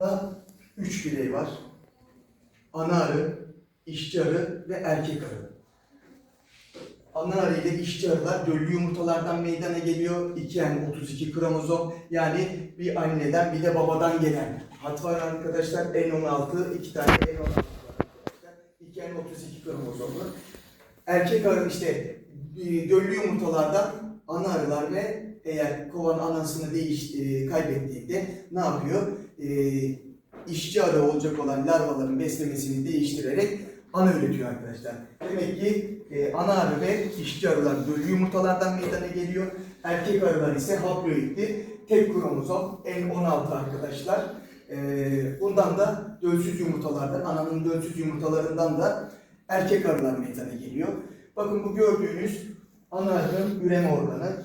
Da üç birey var. Ana arı, işçi arı ve erkek arı. Ana arı ile işçi arılar döllü yumurtalardan meydana geliyor. 2 yani 32 kromozom yani bir anneden bir de babadan gelen. Hat var arkadaşlar N16, iki tane N16 var arkadaşlar. 2 yani 32 kromozomlu. Erkek arı işte e, döllü yumurtalardan ana arılar ve eğer kovan anasını değiş, e, kaybettiğinde ne yapıyor? E, işçi arı olacak olan larvaların beslemesini değiştirerek ana üretiyor arkadaşlar. Demek ki e, ana arı ve işçi arılar döllü yumurtalardan meydana geliyor. Erkek arılar ise haploidli tek kromozom N16 arkadaşlar. E, bundan da dölsüz yumurtalardan, ananın dölsüz yumurtalarından da erkek arılar meydana geliyor. Bakın bu gördüğünüz ana arının üreme organı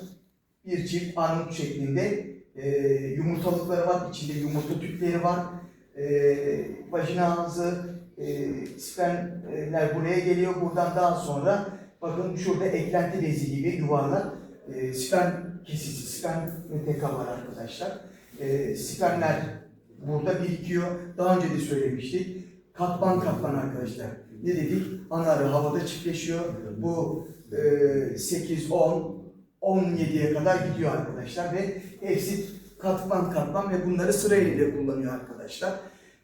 bir çift armut şeklinde e, yumurtalıkları var, içinde yumurta tüpleri var. E, vajina ağzı, e, spermler buraya geliyor. Buradan daha sonra bakın şurada eklenti bezi gibi yuvarlak e, sperm kesisi, sperm meteka var arkadaşlar. E, spermler burada birikiyor. Daha önce de söylemiştik. Katman katman arkadaşlar. Ne dedik? Ana arı havada çiftleşiyor. Bu e, 8, 10, 17'ye kadar gidiyor arkadaşlar ve hepsi katman katman ve bunları sırayla kullanıyor arkadaşlar.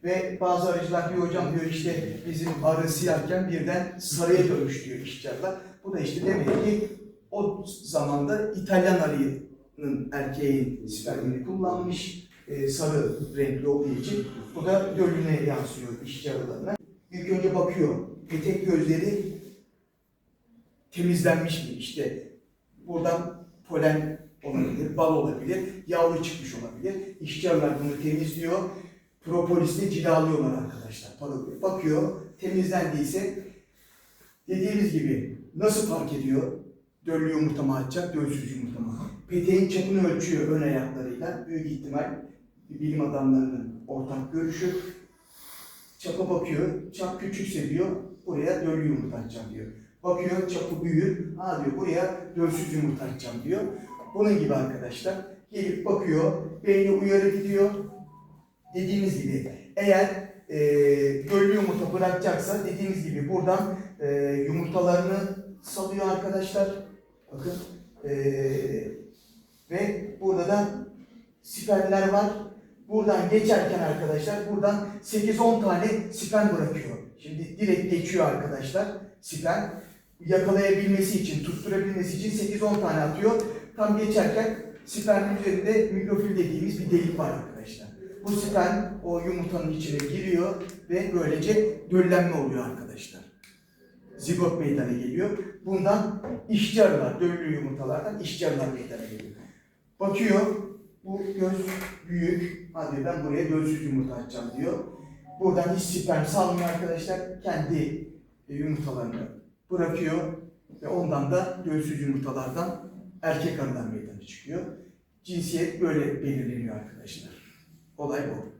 Ve bazı arıcılar diyor hocam diyor işte bizim arı siyahken birden sarıya dönmüş diyor işçiler. Bu da işte demek ki o zamanda İtalyan arının erkeğin spermini kullanmış e, sarı renkli olduğu için bu da gölüne yansıyor işçi arılarına. İlk önce bakıyor petek gözleri temizlenmiş mi işte buradan polen olabilir, bal olabilir, yavru çıkmış olabilir. İşçi arılar bunu temizliyor. Propolisle cilalıyorlar arkadaşlar. Parılıyor. Bakıyor, temizlendiyse dediğimiz gibi nasıl fark ediyor? Döllü yumurta mı atacak, dölsüz yumurta mı? Peteğin çapını ölçüyor ön ayaklarıyla. Büyük ihtimal bilim adamlarının ortak görüşü. Çapa bakıyor, çap küçükse diyor, buraya döllü yumurta atacağım diyor. Bakıyor, çapı büyür, ha diyor buraya dölsüz yumurta atacağım diyor. Bunun gibi arkadaşlar. Gelip bakıyor, beyni uyarı gidiyor. Dediğimiz gibi eğer e, döllü yumurta bırakacaksa dediğimiz gibi buradan e, yumurtalarını salıyor arkadaşlar. Bakın. E, ve burada da spermler var. Buradan geçerken arkadaşlar buradan 8-10 tane sperm bırakıyor. Şimdi direkt geçiyor arkadaşlar sperm. Yakalayabilmesi için, tutturabilmesi için 8-10 tane atıyor. Tam geçerken spermin üzerinde mikrofil dediğimiz bir delik var arkadaşlar. Bu sperm o yumurtanın içine giriyor ve böylece döllenme oluyor arkadaşlar. Zigot meydana geliyor. Bundan işçi arılar, döllü yumurtalardan işçi arılar meydana geliyor. Bakıyor, bu göz büyük. Hadi ben buraya dölsüz yumurta açacağım diyor. Buradan hiç sperm salmıyor arkadaşlar. Kendi yumurtalarını bırakıyor ve ondan da dölsüz yumurtalardan erkek arılar meydana çıkıyor. Cinsiyet böyle belirleniyor arkadaşlar. Olay bu.